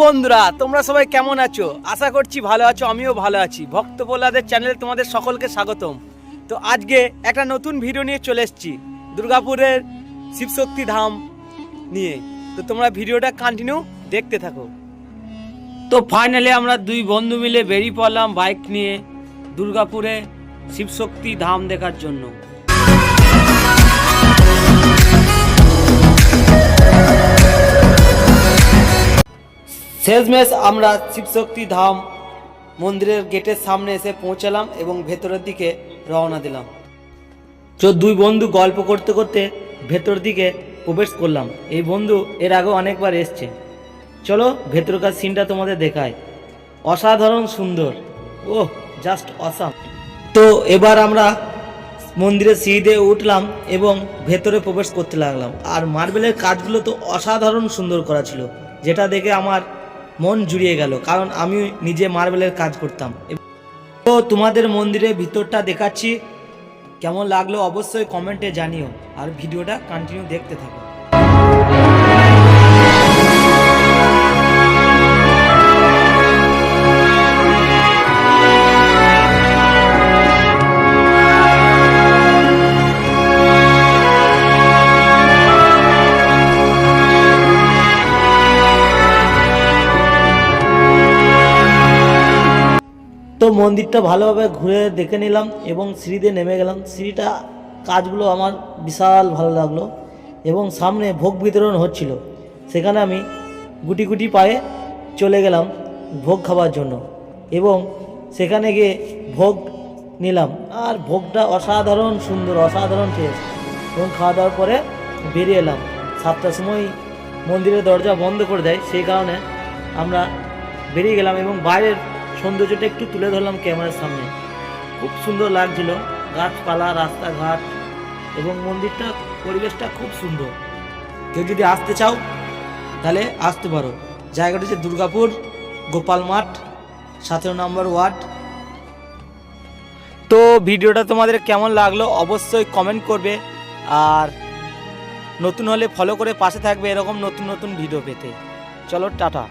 বন্ধুরা, তোমরা সবাই কেমন আছো? আশা করছি ভালো আছো, আমিও ভালো আছি। ভক্ত প্রহ্লাদের চ্যানেলে তোমাদের সকলকে স্বাগতম। তো আজকে একটা নতুন ভিডিও নিয়ে চলে এসেছি, দুর্গাপুরের শিবশক্তি ধাম নিয়ে। তো তোমরা ভিডিওটা কন্টিনিউ দেখতে থাকো। তো ফাইনালি আমরা দুই বন্ধু মিলে বেরিয়ে পড়লাম বাইক নিয়ে দুর্গাপুরে শিবশক্তি ধাম দেখার জন্য। শেষমেশ আমরা শিবশক্তি ধাম মন্দিরের গেটের সামনে এসে পৌঁছালাম এবং ভেতরের দিকে রওনা দিলাম। তো দুই বন্ধু গল্প করতে করতে ভেতর দিকে প্রবেশ করলাম। এই বন্ধু এর আগে অনেকবার এসছে। চলো ভেতরকার সিনটা তোমাদের দেখায় অসাধারণ সুন্দর। ওহ জাস্ট অসাম তো এবার আমরা মন্দিরের সিঁড়িতে উঠলাম এবং ভেতরে প্রবেশ করতে লাগলাম। আর মার্বেলের কাজগুলো তো অসাধারণ সুন্দর করা ছিল, যেটা দেখে আমার মন জুড়িয়ে গেল, কারণ আমি নিজে মার্বেলের কাজ করতাম। তো তোমাদের মন্দিরের ভিতরটা দেখাচ্ছি। কেমন লাগল অবশ্যই কমেন্টে জানিও, আর ভিডিওটা কন্টিনিউ দেখতে থাকো। মন্দিরটা ভালোভাবে ঘুরে দেখে নিলাম এবং সিঁড়িতে নেমে গেলাম। সিঁড়িটা কাজগুলো আমার বিশাল ভালো লাগল এবং সামনে ভোগ বিতরণ হচ্ছিল। সেখানে আমি গুটি গুটি পায়ে চলে গেলাম ভোগ খাওয়ার জন্য এবং সেখানে গিয়ে ভোগ নিলাম। আর ভোগটা অসাধারণ সুন্দর, অসাধারণ টেস্ট এবং খাওয়া দাওয়ার পরে বেরিয়ে এলাম। সাতটার সময় মন্দিরের দরজা বন্ধ করে দেয়, সেই কারণে আমরা বেরিয়ে গেলাম এবং বাইরের সৌন্দর্যটা একটু তুলে ধরলাম ক্যামেরার সামনে। খুব সুন্দর লাগছিল। গাছপালা, রাস্তাঘাট এবং মন্দিরটা, পরিবেশটা খুব সুন্দর। কেউ যদি আসতে চাও, তাহলে আসতে পারো। জায়গাটা হচ্ছে দুর্গাপুর, গোপাল মাঠ, সতেরো নম্বর ওয়ার্ড। তো ভিডিওটা তোমাদের কেমন লাগল অবশ্যই কমেন্ট করবে। আর নতুন হলে ফলো করে পাশে থাকবে এরকম নতুন নতুন ভিডিও পেতে। চলো, টাটা।